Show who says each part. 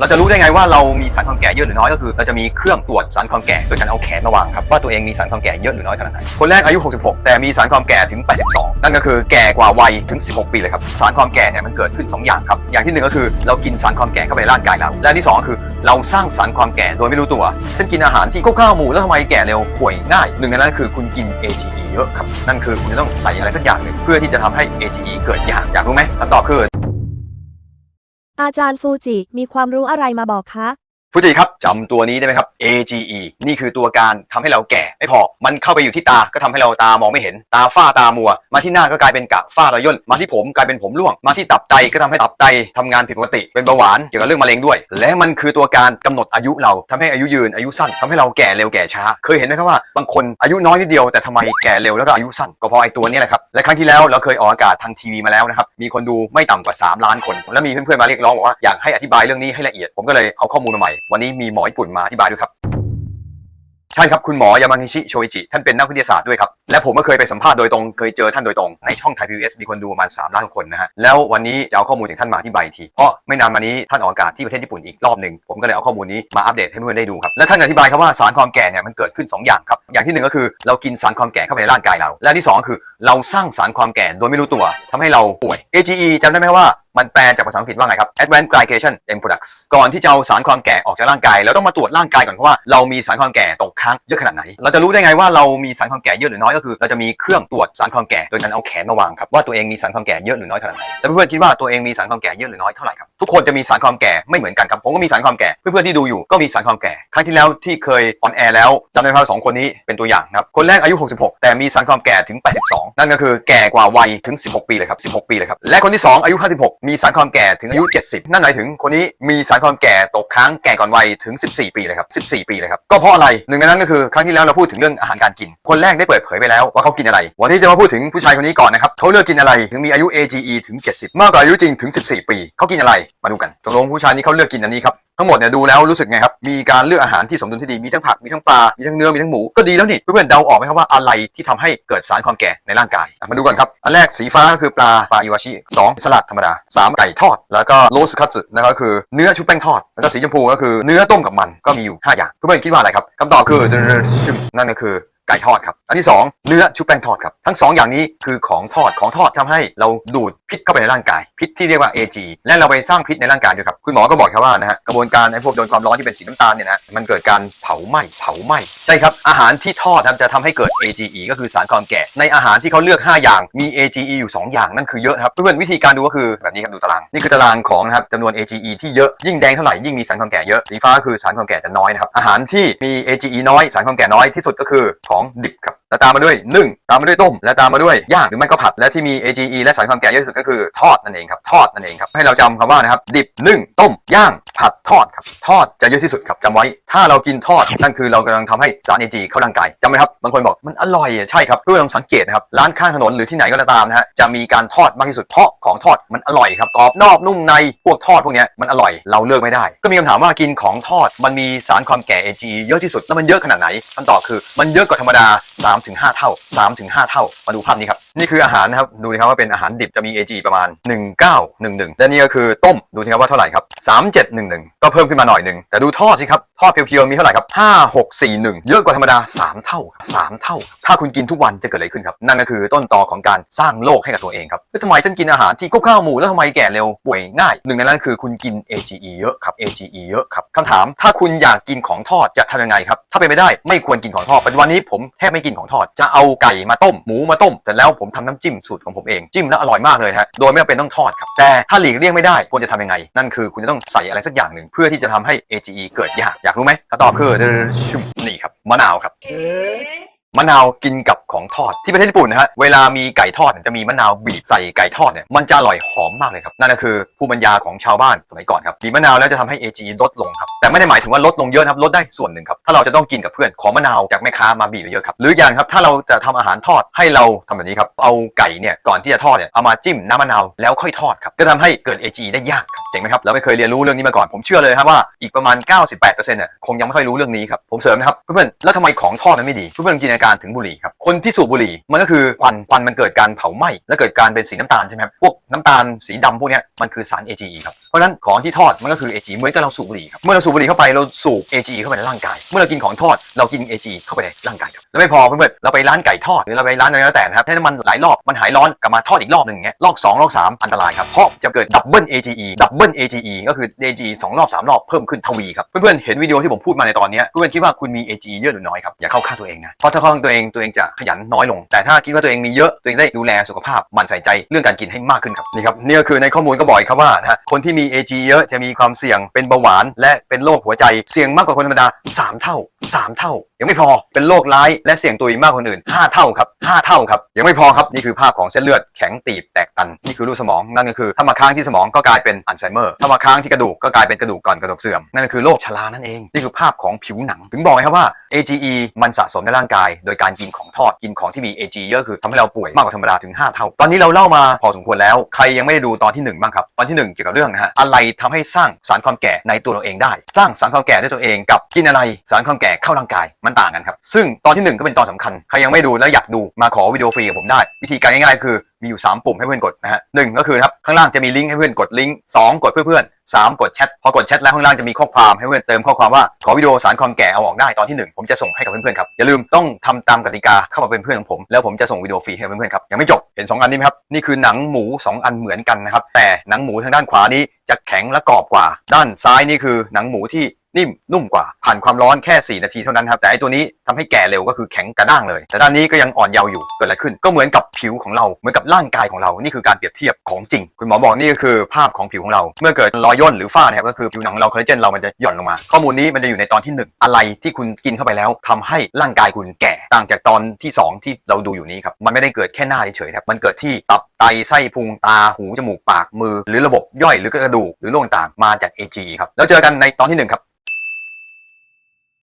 Speaker 1: เราจะรู้ได้ไงว่าเรามีสารความแก่เยอะหรือน้อยก็คือเราจะมีเครื่องตรวจสารความแก่โดยการเอาแขนมาวางครับว่าตัวเองมีสารความแก่เยอะหรือน้อยขนาดไหนคนแรกอายุ 66 แต่มีสารความแก่ถึง 82 นั่นก็คือแก่กว่าวัยถึง 16 ปีเลยครับสารความแก่เนี่ยมันเกิดขึ้น 2 อย่างครับอย่างที่หนึ่งก็คือเรากินสารความแก่เข้าไปในร่างกายเราและที่สองคือเราสร้างสารความแก่โดยไม่รู้ตัวเช่นกินอาหารที่ข้าวหมูแล้วทำไมแก่เร็วป่วยง่ายหนึ่งในนั้นคือคุณกิน AGE เยอะครับนั่นคือคุณจะต้องใส่อะไรสักอย่างหนึ่งเพื่อที่จะทำให้ AGE เกิดยากอยากรู้ไหมคำตอบคือ
Speaker 2: อาจารย์ฟูจิมีความรู้อะไรมาบอกคะ
Speaker 1: ฟูจิครับจำตัวนี้ได้ไหมครับ AGE นี่คือตัวการทำให้เราแก่ ไม่พอ มันเข้าไปอยู่ที่ตาก็ทำให้เราตามองไม่เห็น ตาฝ้าตามัว มาที่หน้าก็กลายเป็นกะฝ้าระย่นมาที่ผมกลายเป็นผมร่วง มาที่ตับไตก็ทำให้ตับไตทำงานผิดปกติ เป็นเบาหวานเกี่ยวกับเรื่องมะเร็งด้วย และมันคือตัวการกำหนดอายุเราทำให้อายุยืนอายุสั้นทำให้เราแก่เร็วแก่ช้า เคยเห็นไหมครับว่าบางคนอายุน้อยนิดเดียวแต่ทำไมแก่เร็วแล้วก็อายุสั้นก็เพราะไอ้ตัวนี้แหละครับและครั้งที่แล้วเราเคยออกอากาศทางทีวีมาแล้วนะครับมีคนดูไม่ต่ำกว่า 3 ล้านคน แล้วมีเพื่อนๆมาเรียกร้องบอกว่าอยากให้อธิบายเรื่องนี้ให้ละเอียดผมก็เลยเอาข้อมูลมาใหม่วันนี้มีหมอญี่ปุ่นมาอธิบายด้วยครับ ใช่ครับคุณหมอยามางิชิโชอิจิท่านเป็นนักวิทยาศาสตร์ด้วยครับ และผมก็เคยไปสัมภาษณ์โดยตรงเคยเจอท่านโดยตรง ในช่องไทยพีวีเอสมีคนดูประมาณ 3 ล้านคนนะฮะ แล้ววันนี้จะเอาข้อมูลจากท่านมาที่ใบที เพราะไม่นานมานี้ท่านออกอากาศที่ประเทศญี่ปุ่นอีกรอบหนึ่งผมก็เลยเอาข้อมูลนี้มาอัปเดตให้เพื่อนๆได้ดูครับและท่านอธิบายครับว่าสารความแก่เนี่ยมันเกิดขึ้น 2 อย่างครับอย่างที่หนึ่งก็คือเรากินสารความแก่เข้าไปในร่างกายเรา และที่สองคือ เราสร้างสารความแก่โดยไม่รู้ตัวทำให้เราป่วย AGE จำได้ไหมว่ามันแปลจากภาษาอังกฤษว่าไงครับ Advanced Glycation End Products ก่อนที่จะเอาสารความแก่ออกจากร่างกายเราต้องมาตรวจร่างกายก่อนเพราะว่าเรามีสารความแก่ตกค้างเยอะขนาดไหน เราจะรู้ได้ไงว่าเรามีสารความแก่เยอะหรือน้อยก็คือ เราจะมีเครื่องตรวจสารความแก่โดยการเอาแขนมาวางครับว่าตัวเองมีสารความแก่เยอะหรือน้อยขนาดไหนแต่เพื่อนๆคิดว่าตัวเองมีสารความแก่เยอะหรือน้อยเท่าไหร่ครับทุกคนจะมีสารความแก่ไม่เหมือนกันครับผมก็มีสารความแก่เพื่อนๆที่ดูอยู่ก็มีสารความแก่ครั้งที่แล้วที่เคยออนแอร์แล้วจำได้ไหมครับสองคนนี้เป็นตัวอย่างครับคนแรกอายุ 66 แต่มีสารความแก่ถึง 82นั่นก็คือแก่กว่าวัยถึง 16 ปีเลยครับ16 ปีเลยครับและคนที่สองอายุ 56 มีสารความแก่ถึงอายุ 70 นั่นหมายถึงคนนี้มีสารความแก่ตกค้างแก่ก่อนวัยถึง 14 ปีเลยครับ14 ปีเลยครับก็เพราะอะไรหนึ่งในนั้นก็คือครั้งที่แล้วเราพูดถึงเรื่องอาหารการกิน คนแรกได้เปิดเผยไปแล้วว่าเขากินอะไร วันนี้จะมาพูดถึงผู้ชายคนนี้ก่อนนะครับเขาเลือกกินอะไรถึงมีอายุ AGE ถึง 70 มากกว่าอายุจริงถึง 14 ปีเขากินอะไรมาดูกันตกลงผู้ชายนี้เขาเลือกกินอันนี้ครับ ทั้งหมดเนี่ยดูแล้วรู้สึกไงครับ มีการเลือกอาหารที่สมดุลที่ดี มีทั้งผัก มีทั้งปลา มีทั้งเนื้อ มีทั้งหมู ก็ดีแล้วนี่ เพื่อนๆเดาออกไหมครับว่าอะไรที่ทำให้เกิดสารความแก่ในร่างกาย มาดูกันครับ อันแรกสีฟ้าก็คือปลา ปลาอิวาชิสองสลัดธรรมดาสามไก่ทอด แล้วก็โรสคัตสึนะครับคือเนื้อชุบแป้งทอด แล้วก็สีชมพูก็คือเนื้อต้มกับมันก็มีอยู่ 5 อย่าง เพื่อนๆคิดว่าอะไรครับคำตอบคือนั่นก็คือไก่ทอดครับ อันที่ 2 เนื้อชุบแป้งทอดครับ ทั้ง 2 อย่างนี้คือของทอดของทอดทำให้เราดูดพิษเข้าไปในร่างกาย พิษที่เรียกว่า AG และเราไปสร้างพิษในร่างกายด้วยครับ คุณหมอก็บอกครับว่านะฮะกระบวนการไอ้พวกโดนความร้อนที่เป็นสีน้ำตาลเนี่ยนะมันเกิดการเผาไหม้เผาไหม้ใช่ครับอาหารที่ทอดจะทำให้เกิด AGE ก็คือสารความแก่ ในอาหารที่เขาเลือก 5 อย่างมี AGE อยู่ 2 อย่างนั่นคือเยอะครับเพื่อนวิธีการดูก็คือแบบนี้ครับดูตารางนี่คือตารางของนะครับจำนวน AGE ที่เยอะยิ่งแดงเท่าไหร่ยิ่งมีสารความแก่เยอะสีฟ้าคือสารความแก่จะน้อยนะครับอาหารที่มี AGE น้อยสารความแก่น้อยที่สุดก็คือของดิบครับ แล้วตามมาด้วยนึ่งตามมาด้วยต้ม และตามมาด้วยย่างหรือไม่ก็ผัด และที่มี AGE และสารความแก่เยอะที่สุดก็คือทอดนั่นเองครับทอดนั่นเองครับให้เราจำคำว่านะครับดิบนึ่งต้มย่างผัดทอดครับทอดจะเยอะที่สุดครับจำไว้ ถ้าเรากินทอดนั่นคือเรากำลังทำให้สาร AGE เข้าร่างกายจำไหมครับบางคนบอกมันอร่อยใช่ครับเพื่อลองสังเกตนะครับร้านข้างถนนหรือที่ไหนก็ตามนะฮะจะมีการทอดมากที่สุดเพราะของทอดมันอร่อยครับกรอบนอกนุ่มในพวกทอดพวกนี้มันอร่อยเราเลิกไม่ได้ ก็มีคำถามว่ากินของทอดมันมีสารความแก่ AGE เยอะที่สุดแล้วมันเยอะขนาดไหนคำตอบคือมันเยอะกว่าธรรมดา3-5เท่า3-5เท่า มาดูภาพนี้ครับ นี่คืออาหารนะครับ ดูนะครับว่าเป็นอาหารดิบจะมี AG ประมาณ 1911 และนี่ก็คือต้ม ดูสิครับว่าเท่าไหร่ครับ 3711 ก็เพิ่มขึ้นมาหน่อยหนึ่ง แต่ดูทอดสิครับ ทอดเพียวๆมีเท่าไหร่ครับ5641 เยอะกว่าธรรมดา 3 เท่า 3 เท่า ถ้าคุณกินทุกวันจะเกิดอะไรขึ้นครับ นั่นก็คือต้นตอของการสร้างโรคให้กับตัวเองครับแล้วทำไมฉันกินอาหารที่ข้าวหมูแล้วทำไมแก่เร็วป่วยง่าย หนึ่งในนั้นคือคุณกิน AGE เยอะครับ AGE เยอะครับคำถาม ถ้าคุณอยากกินของทอดจะทำยังไงครับ ถ้าเป็นไม่ได้ไม่ควรกินของทอดปัจจุบันนี้ผมแทบไม่กินของทอด จะเอาไก่มาต้มหมูมาต้มแต่แล้วผมทำน้ำจิ้มสูตรของผมเองจิ้มแล้วอร่อยมากเลยฮะโดยไม่จำเป็นต้องทอดครับแต่ถ้าหลีกเลี่ยงไม่ได้ควรจะทำยังไง นั่นคือคุณจะต้องใส่อะไรสักอย่างหนึ่งเพื่อที่จะทำให้ AGE เกิดยากอยากรู้ไหมคำตอบคือนี่ครับมะนาวครับ มะนาวกินกับของทอดที่ประเทศญี่ปุ่นนะฮะเวลามีไก่ทอดเนี่ยจะมีมะนาวบีบใส่ไก่ทอดเนี่ยมันจะอร่อยหอมมากเลยครับนั่นก็คือภูมิปัญญาของชาวบ้านสมัยก่อนครับบีบมะนาวแล้วจะทำให้ AG ลดลงครับแต่ไม่ได้หมายถึงว่าลดลงเยอะนะครับลดได้ส่วนหนึ่งครับถ้าเราจะต้องกินกับเพื่อนขอมะนาวจากแม่ค้ามาบีบเยอะครับหรืออย่างครับถ้าเราจะทำอาหารทอดให้เราทำแบบนี้ครับเอาไก่เนี่ยก่อนที่จะทอดเนี่ยเอามาจิ้มน้ำมะนาวแล้วค่อยทอดครับก็ทำให้เกิด AG ได้ยากครับเจ๋งไหมครับเราไม่เคยเรียนรู้เรื่องนี้มาก่อนผมเชื่อเลยครับว่าอีกประมาณ 98%เนี่ยคงยังไม่ค่อยรู้เรื่องนี้ครับผมเสริมนะครับเพื่อนๆแล้วทำไมของทอดมันไม่ดีเพื่อนๆจินตนาการถึงบุหรี่ครับคนที่สูบบุหรี่มันก็คือควันควันมันเกิดการเผาไหม้และเกิดการเป็นสีน้ำตาลใช่ไหมครับพวกน้ำตาลสีดำพวกเนี้ยมันคือสาร AGE ครับเพราะฉะนั้นของที่ทอดมันก็คือ AGE เหมือนกับเราสูบบุหรี่ครับเมื่อเราสูบบุหรี่เข้าไปเราสูบ AGE เข้าไปในร่างกาย เมื่อเรากินของทอดเรากิน AGE เข้าไปในร่างกายครับแล้วไม่พอเพื่อนๆเราไปร้านไก่ทอดหรือเราไปร้านอะไรก็แล้วแต่นะครับให้น้ำมันหลายรอบมันหายร้อนกลับมาทอดอีกรอบหนึ่งอย่างเงี้ยรอบสองรอบสามอันตรายครับเพราะจะเกิดดับเบิล AGE ดับเบิล AGE ก็คือ AGE สองรอบสามรอบเพิ่มขึ้นทวีครับเพื่อนๆเห็นวิดีโอที่ผมพูดมาในตอนเนี้ยเพื่อนๆคิดว่าคุณมี AGE เยอะหรือน้อยครับอย่าเข้าข้างตัวเองนะเพราะถ้าเข้าข้างตัวเองตัวเองจะขยันน้อยลง แต่ถ้าคิดว่าตัวเองมีเยอะตัวเองได้ดูแลสุขภาพหมันใส่ใจเรื่องการกินให้มากขึ้นครับนี่ครับนี่ก็คือในข้อมูลก็บอกอีกครับว่านะคนที่มี AG เยอะจะมีความเสี่ยงเป็นเบาหวาน และเป็นโรคหัวใจเสี่ยงมากกว่าคนธรรมดา 3 เท่า 3 เท่า ยังไม่พอเป็นโรคร้ายและเสี่ยงตัวอีกมากกว่าคนอื่น 5 เท่าครับ 5 เท่าครับ ยังไม่พอครับ นี่คือภาพของเส้นเลือดแข็งตีบแตกตัน นี่คือรูสมอง นั่นก็คือถ้ามาค้างที่สมองก็กลายเป็นอัลไซเมอร์ถ้ามาค้างที่กระดูกก็กลายเป็นกระดูกก่อนกระดูกเสื่อม นั่นก็คือโรคชรานั่นเอง นี่คือภาพของผิวหนัง ถึงบอกไงครับว่า AGE มันสะสมในร่างกาย โดยการกินของทอดกินของที่มี AG เยอะคือทำให้เราป่วยมากกว่าธรรมดาถึง 5 เท่า ตอนนี้เราเล่ามาพอสมควรแล้ว ใครยังไม่ได้ดูตอนที่1บ้างครับ ตอนที่ 1 เกี่ยวกับเรื่องนะฮะ อะไรทำให้สร้างสารความแก่ในตัวเราเองได้ สร้างสารความแก่ด้วยตัวเองกับกินอะไรสารความแก่เข้าร่างกายมันต่างกันครับ ซึ่งตอนที่ 1 ก็เป็นตอนสำคัญ ใครยังไม่ดูแล้วอยากดูมาขอวิดีโอฟรีกับผมได้ วิธีการง่ายๆ คือ มีอยู่ 3 ปุ่มให้เพื่อนกดนะฮะหนึ่งก็คือครับข้างล่างจะมีลิงก์ให้เพื่อนกดลิงก์สองกดเพื่อเพื่อนสามกดแชทพอกดแชทแล้วข้างล่างจะมีข้อความให้เพื่อนเติมข้อความว่าขอวิดีโอสารความแก่เอาออกได้ตอนที่หนึ่งผมจะส่งให้กับเพื่อนๆครับอย่าลืมต้องทำตามกติกาเข้ามาเป็นเพื่อนของผมแล้วผมจะส่งวิดีโอฟรีให้เพื่อนๆครับยังไม่จบเห็นสองอันนี้ไหมครับนี่คือหนังหมูสองอันเหมือนกันนะครับแต่หนังหมูทางด้านขวานี้จะแข็งและกรอบกว่า ด้านซ้ายนี่คือหนังหมูที่นิ่มนุ่มกว่าผ่านความร้อนแค่ 4 นาทีเท่านั้นครับแต่ไอตัวนี้ทำให้แก่เร็วก็คือแข็งกระด้างเลย แต่ด้านนี้ก็ยังอ่อนเยาว์อยู่เกิดอะไรขึ้นก็เหมือนกับผิวของเราเหมือนกับร่างกายของเรา นี่คือการเปรียบเทียบของจริง คุณหมอบอกนี่ก็คือภาพของผิวของเรา เมื่อเกิดรอยย่นหรือฝ้านะครับก็คือผิวหนังของเราคอลลาเจนเรามันจะหย่อนลงมา ข้อมูลนี้มันจะอยู่ในตอนที่หนึ่งอะไรที่คุณกินเข้าไปแล้วทำให้ร่างกายคุณแก่ต่างจากตอนที่สองที่เราดูอยู่นี้ครับมันไม่ได้เกิดแค่หน้าเฉยๆครับมันเกิดที่ตับไตไส้พุงตาหูจมูกปากมือ หรือระบบย่อยหรือกระดูกหรือโรคต่างมาจาก AG ครับแล้วเจอกันในตอนที่หนึ่งครับ